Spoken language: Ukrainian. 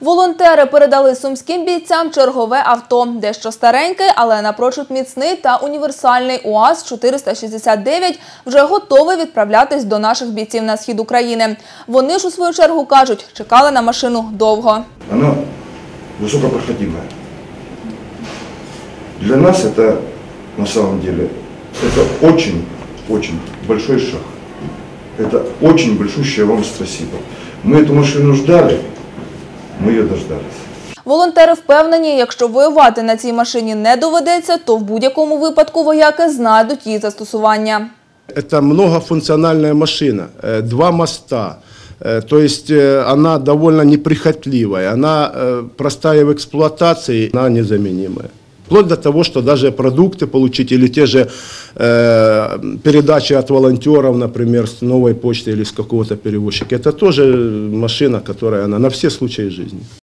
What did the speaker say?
Волонтери передали сумським бійцям чергове авто. Дещо старенький, але напрочуд міцний та універсальний УАЗ-469 вже готовий відправлятись до наших бійців на схід України. Вони ж у свою чергу кажуть, чекали на машину довго. она высокопроходимая. Для нас это на самом деле это очень, очень большой шаг. Это очень большущее вам спасибо. Мы эту машину ждали, мы ее дождались. Волонтери впевнені, якщо воювати на цій машині не доведеться, то в будь-якому випадку вояки знайдуть її застосування. Это многофункциональная машина, э, два моста. Э, То есть э, она довольно неприхотливая, она э, простая в эксплуатации, она незаменимая. Вплоть до того, что даже продукты получить или те же э, передачи от волонтеров, например, с новой почты или с какого-то перевозчика, это тоже машина, которая она на все случаи жизни.